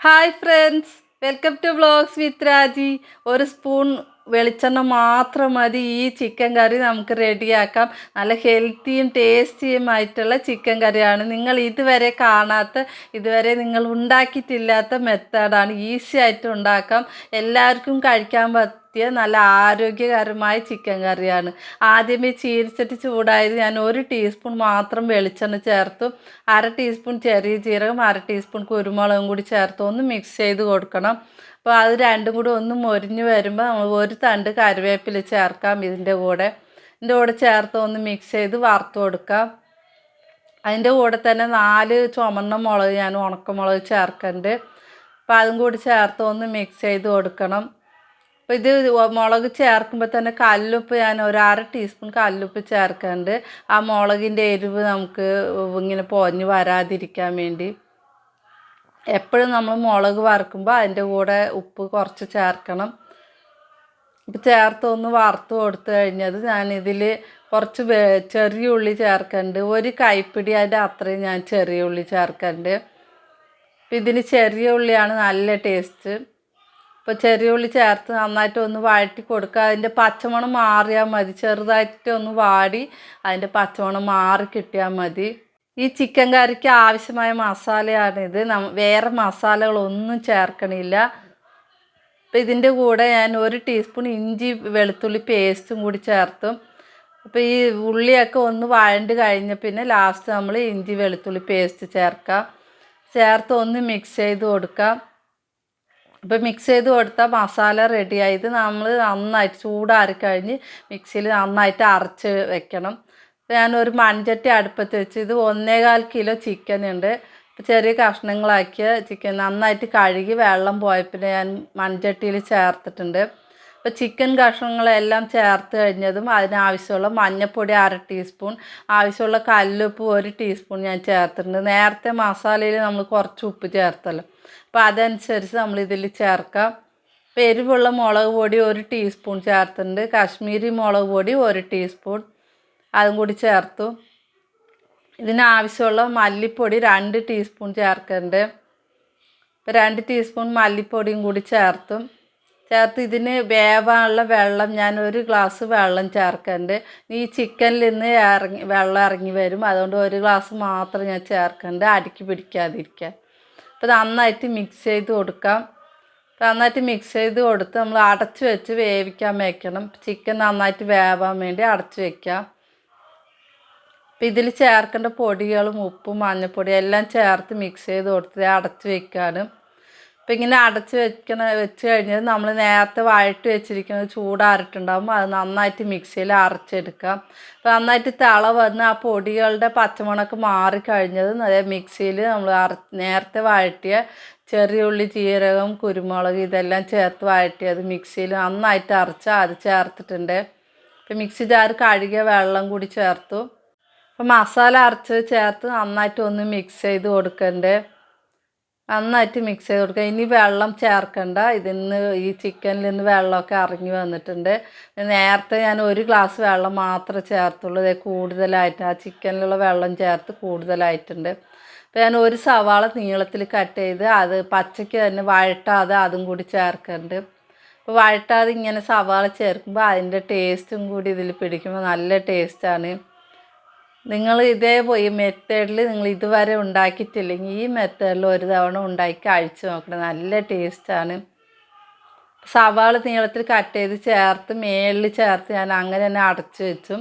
Hi friends welcome to vlogs with Raji ഒരു spoon വെളിച്ചെണ്ണ മാത്രം മതി. ഈ ചിക്കൻ കറി നമുക്ക് റെഡിയാക്കാം നല്ല ഹെൽത്തിയും ടേസ്റ്റിയും ആയിട്ടുള്ള ചിക്കൻ കറിയാണ് നിങ്ങൾ ഇതുവരെ കാണാത്ത ഇതുവരെ നിങ്ങൾ ഉണ്ടാക്കിയിട്ടില്ലാത്ത മെത്തേഡാണ് ഈസി ആയിട്ട് ഉണ്ടാക്കാം. എല്ലാവർക്കും കഴിക്കാൻ പറ്റിയ നല്ല ആരോഗ്യകരമായ ചിക്കൻ കറിയാണ്. ആദ്യമേ ചീരിച്ചിട്ട് ചൂടായത് ഞാൻ ഒരു ടീസ്പൂൺ മാത്രം വെളിച്ചെണ്ണ ചേർത്തു. അര ടീസ്പൂൺ ചെറിയ ജീരകം അര ടീസ്പൂൺ കുരുമുളകും കൂടി ചേർത്ത്. ഒന്ന് മിക്സ് ചെയ്ത് കൊടുക്കണം. അപ്പോൾ അത് രണ്ടും കൂടി ഒന്ന് മൊരിഞ്ഞ് വരുമ്പോൾ നമ്മൾ ഒരു തണ്ട് കറിവേപ്പില ചേർക്കാം ഇതിന്റെ കൂടെ. ഇതിന്റെ കൂടെ ചേർത്ത് ഒന്ന് മിക്സ് ചെയ്ത് വറുത്ത് കൊടുക്കാം. അതിന്റെ കൂടെ തന്നെ നാല് ചുമന്ന മുളക് ഞാൻ ഉണക്കമുളക് ചേർക്കുന്നുണ്ട് അപ്പോൾ അതും കൂടി ചേർത്ത് ഒന്ന് മിക്സ് ചെയ്ത് കൊടുക്കണം. അപ്പോൾ ഇത് മുളക് ചേർക്കുമ്പോൾ തന്നെ കല്ലുപ്പ് ഞാൻ ഒരു അര ടീസ്പൂൺ കല്ലുപ്പ് ചേർക്കാണ്ട് ആ മുളകിന്റെ എരിവ് നമുക്ക് ഇങ്ങനെ പൊഞ്ഞ് വരാതിരിക്കാൻ വേണ്ടി എപ്പോഴും നമ്മൾ മുളക് വറുക്കുമ്പോൾ അതിന്റെ കൂടെ ഉപ്പ് കുറച്ച് ചേർക്കണം. ഇപ്പം ചേർത്ത് ഒന്ന് വറുത്ത് കൊടുത്തു കഴിഞ്ഞത് ഞാനിതിൽ കുറച്ച് ചെറിയ ഉള്ളി ചേർക്കുന്നുണ്ട് ഒരു കൈപ്പിടി അതിന്റെ അത്രയും ഞാൻ ചെറിയ ഉള്ളി ചേർക്കുന്നുണ്ട് ഇതിന് ചെറിയ ഉള്ളിയാണ് നല്ല ടേസ്റ്റ് ഇപ്പോൾ ചെറിയ ഉള്ളി ചേർത്ത് നന്നായിട്ട് ഒന്ന് വഴറ്റി കൊടുക്കുക. അതിന്റെ പച്ചമണം മാറിയാൽ മതി. ചെറുതായിട്ട് ഒന്ന് വാടി അതിന്റെ പച്ചമണം മാറി കിട്ടിയാൽ മതി. ഈ ചിക്കൻ കറിക്ക് ആവശ്യമായ മസാലയാണിത് വേറെ മസാലകളൊന്നും ചേർക്കണില്ല. അപ്പോൾ ഇതിന്റെ കൂടെ ഞാൻ ഒരു ടീസ്പൂൺ ഇഞ്ചി വെളുത്തുള്ളി പേസ്റ്റും കൂടി ചേർത്തും. അപ്പോൾ ഈ ഉള്ളിയൊക്കെ ഒന്ന് വഴണ്ട് കഴിഞ്ഞ പിന്നെ ലാസ്റ്റ് നമ്മൾ ഇഞ്ചി വെളുത്തുള്ളി പേസ്റ്റ് ചേർക്കാം. ചേർത്ത് ഒന്ന് മിക്സ് ചെയ്ത് കൊടുക്കാം. അപ്പോൾ മിക്സ് ചെയ്ത് കൊടുത്താൽ മസാല റെഡിയായി ഇത് നമ്മൾ നന്നായിട്ട് ചൂടാറി കഴിഞ്ഞ് മിക്സിയിൽ നന്നായിട്ട് അരച്ച് വെക്കണം. ഞാനൊരു മൺചട്ടി അടുപ്പത്ത് വെച്ച് ഇത് ഒന്നേകാൽ കിലോ ചിക്കൻ ഉണ്ട് ചെറിയ കഷ്ണങ്ങളാക്കിയ ചിക്കൻ നന്നായിട്ട് കഴുകി വെള്ളം പോയപ്പോൾ ഞാൻ മൺചട്ടിയിൽ ചേർത്തിട്ടുണ്ട്. അപ്പോൾ ചിക്കൻ കഷ്ണങ്ങളെല്ലാം ചേർത്ത് കഴിഞ്ഞതും അതിനാവശ്യമുള്ള മഞ്ഞൾപ്പൊടി അര ടീസ്പൂൺ ആവശ്യമുള്ള കല്ലുപ്പ് ഒരു ടീസ്പൂൺ ഞാൻ ചേർത്തിട്ടുണ്ട്. നേരത്തെ മസാലയിൽ നമ്മൾ കുറച്ച് ഉപ്പ് ചേർത്തല്ലോ. അപ്പോൾ അതനുസരിച്ച് നമ്മൾ ഇതിൽ ചേർക്കാം. അപ്പോൾ എരിവുള്ള മുളക് പൊടി ഒരു ടീസ്പൂൺ ചേർത്തിട്ടുണ്ട്. കാശ്മീരി മുളക് പൊടി ഒരു ടീസ്പൂൺ അതും കൂടി ചേർത്തു. ഇതിനാവശ്യമുള്ള മല്ലിപ്പൊടി രണ്ട് ടീസ്പൂൺ ചേർക്കുന്നുണ്ട് ഇപ്പോൾ രണ്ട് ടീസ്പൂൺ മല്ലിപ്പൊടിയും കൂടി ചേർത്തും. ചേർത്ത് ഇതിന് വേവാനുള്ള വെള്ളം ഞാൻ ഒരു ഗ്ലാസ് വെള്ളം ചേർക്കുന്നുണ്ട് ഈ ചിക്കനിൽ നിന്ന് ഇറങ്ങി വെള്ളം ഇറങ്ങി വരും. അതുകൊണ്ട് ഒരു ഗ്ലാസ് മാത്രം ഞാൻ ചേർക്കുന്നുണ്ട് അടുക്കി പിടിക്കാതിരിക്കാൻ. അപ്പോൾ നന്നായിട്ട് മിക്സ് ചെയ്ത് കൊടുക്കാം. നന്നായിട്ട് മിക്സ് ചെയ്ത് കൊടുത്ത് നമ്മൾ അടച്ച് വെച്ച് വേവിക്കാൻ വയ്ക്കണം ചിക്കൻ നന്നായിട്ട് വേവാൻ വേണ്ടി അടച്ച് വയ്ക്കാം അപ്പം ഇതിൽ ചേർക്കേണ്ട പൊടികളും ഉപ്പും മഞ്ഞൾപ്പൊടി എല്ലാം ചേർത്ത് മിക്സ് ചെയ്ത് കൊടുത്ത് അടച്ച് വെക്കാനും അപ്പം ഇങ്ങനെ അടച്ച് വെക്കണ വെച്ച് കഴിഞ്ഞാൽ നമ്മൾ നേരത്തെ വഴറ്റി വെച്ചിരിക്കുന്നത് ചൂടാറിട്ടുണ്ടാകും അത് നന്നായിട്ട് മിക്സിയിൽ അരച്ചെടുക്കാം. അപ്പം നന്നായിട്ട് തിള വന്ന് ആ പൊടികളുടെ പച്ചമണക്ക് മാറിക്കഴിഞ്ഞത് മിക്സിയിൽ നമ്മൾ അര നേരത്തെ വഴറ്റിയ ചെറിയ ഉള്ളി ജീരകം കുരുമുളക് ഇതെല്ലാം ചേർത്ത് വഴറ്റിയത് മിക്സിയിൽ നന്നായിട്ട് അരച്ച അത് ചേർത്തിട്ടുണ്ട്. അപ്പം മിക്സി ജാർ കഴുകിയ വെള്ളം കൂടി ചേർത്തു. അപ്പം മസാല അരച്ച് ചേർത്ത് നന്നായിട്ട് ഒന്ന് മിക്സ് ചെയ്ത് കൊടുക്കണ്ടേ. നന്നായിട്ട് മിക്സ് ചെയ്ത് കൊടുക്കുക. ഇനി വെള്ളം ചേർക്കണ്ട. ഇതിന്ന് ഈ ചിക്കനിൽ നിന്ന് വെള്ളമൊക്കെ ഇറങ്ങി വന്നിട്ടുണ്ട്. നേരത്തെ ഞാൻ ഒരു ഗ്ലാസ് വെള്ളം മാത്രമേ ചേർത്തുള്ളൂ. ഇത് കൂടുതലായിട്ട് ആ ചിക്കനിലുള്ള വെള്ളം ചേർത്ത് കൂടുതലായിട്ടുണ്ട്. അപ്പോൾ ഞാൻ ഒരു സവാള നീളത്തിൽ കട്ട് ചെയ്ത് അത് പച്ചയ്ക്ക് തന്നെ വഴട്ടാതെ അതും കൂടി ചേർക്കുന്നുണ്ട് അപ്പോൾ വഴട്ടാതെ ഇങ്ങനെ സവാള ചേർക്കുമ്പോൾ അതിന്റെ ടേസ്റ്റും കൂടി ഇതിൽ പിടിക്കുമ്പോൾ നല്ല ടേസ്റ്റാണ് നിങ്ങൾ ഇതേ പോയി മെത്തേഡിൽ നിങ്ങൾ ഇതുവരെ ഉണ്ടാക്കിയിട്ടില്ലെങ്കിൽ ഈ മെത്തേഡിൽ ഒരു തവണ ഉണ്ടാക്കി കഴിച്ചു നോക്കണം. നല്ല ടേസ്റ്റാണ് സവാള നീളത്തിൽ കട്ട് ചെയ്ത് ചേർത്ത് മേളിൽ ചേർത്ത് ഞാൻ അങ്ങനെ തന്നെ അടച്ച് വെച്ചു.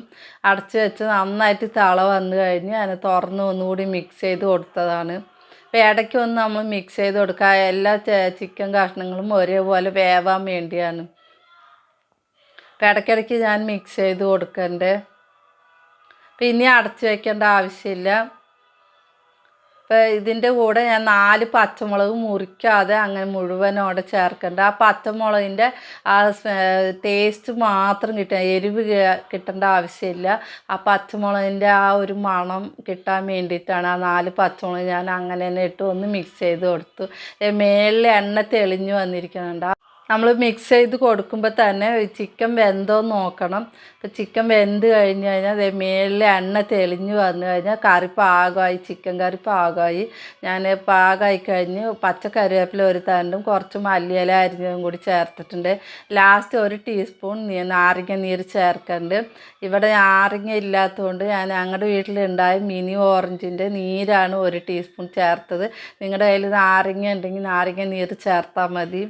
അടച്ച് വെച്ച് നന്നായിട്ട് തള വന്നു കഴിഞ്ഞ് ഞാൻ തുറന്ന് ഒന്നുകൂടി മിക്സ് ചെയ്ത് കൊടുത്തതാണ്. അപ്പോൾ ഇടയ്ക്ക് ഒന്ന് നമ്മൾ മിക്സ് ചെയ്ത് കൊടുക്കുക. എല്ലാ ചിക്കൻ കഷ്ണങ്ങളും ഒരേപോലെ വേവാൻ വേണ്ടിയാണ്. അപ്പോൾ ഇടയ്ക്കിടയ്ക്ക് ഞാൻ മിക്സ് ചെയ്ത് കൊടുക്കണ്ടേ. പിന്നെ അടച്ചു വയ്ക്കേണ്ട ആവശ്യമില്ല. ഇപ്പോൾ ഇതിന്റെ കൂടെ ഞാൻ നാല് പച്ചമുളക് മുറിക്കാതെ അങ്ങനെ മുഴുവനോടെ ചേർക്കേണ്ട. ആ പച്ചമുളകിന്റെ ആ ടേസ്റ്റ് മാത്രം കിട്ടുക എരിവ് കിട്ടേണ്ട ആവശ്യമില്ല. ആ പച്ചമുളകിന്റെ ആ ഒരു മണം കിട്ടാൻ വേണ്ടിയിട്ടാണ് ആ നാല് പച്ചമുളക് ഞാൻ അങ്ങനെ തന്നെ ഇട്ട് ഒന്ന് മിക്സ് ചെയ്ത് കൊടുത്തു. മേളിൽ എണ്ണ തെളിഞ്ഞു വന്നിരിക്കുന്നുണ്ട്. നമ്മൾ മിക്സ് ചെയ്ത് കൊടുക്കുമ്പോൾ തന്നെ ചിക്കൻ വെന്തോ നോക്കണം. അപ്പോൾ ചിക്കൻ വെന്ത് കഴിഞ്ഞ് കഴിഞ്ഞാൽ മേളിൽ എണ്ണ തെളിഞ്ഞ് വന്നു കഴിഞ്ഞാൽ കറി പാകമായി ചിക്കൻ കറി പാകമായി ഞാൻ പാകമായി കഴിഞ്ഞ് പച്ചക്കറിവേപ്പില ഒരു തണ്ടും കുറച്ച് മല്ലിയില അരിഞ്ഞതും കൂടി ചേർത്തിട്ടുണ്ട്. ലാസ്റ്റ് ഒരു ടീസ്പൂൺ നാരങ്ങ നീര് ചേർക്കുന്നുണ്ട് ഇവിടെ നാരങ്ങ ഇല്ലാത്തതുകൊണ്ട് ഞാൻ ഞങ്ങളുടെ വീട്ടിലുണ്ടായ മിനി ഓറഞ്ചിന്റെ നീരാണ് ഒരു ടീസ്പൂൺ ചേർത്തത്. നിങ്ങളുടെ കയ്യിൽ നാരങ്ങ ഉണ്ടെങ്കിൽ നാരങ്ങ നീര് ചേർത്താൽ മതി.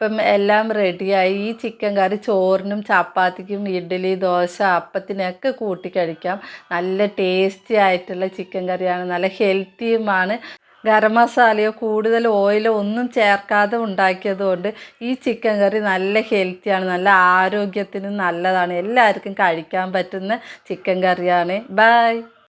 ഇപ്പം എല്ലാം റെഡിയായി. ഈ ചിക്കൻ കറി ചോറിനും ചപ്പാത്തിക്കും ഇഡ്ഡലി ദോശ അപ്പത്തിനൊക്കെ കൂട്ടി കഴിക്കാം. നല്ല ടേസ്റ്റി ആയിട്ടുള്ള ചിക്കൻ കറിയാണ്. നല്ല ഹെൽത്തിയുമാണ് ഗരം മസാലയോ കൂടുതൽ ഓയിലോ ഒന്നും ചേർക്കാതെ ഉണ്ടാക്കിയതുകൊണ്ട് ഈ ചിക്കൻ കറി നല്ല ഹെൽത്തിയാണ് നല്ല ആരോഗ്യത്തിനും നല്ലതാണ്. എല്ലാവർക്കും കഴിക്കാൻ പറ്റുന്ന ചിക്കൻ കറിയാണ്. ബൈ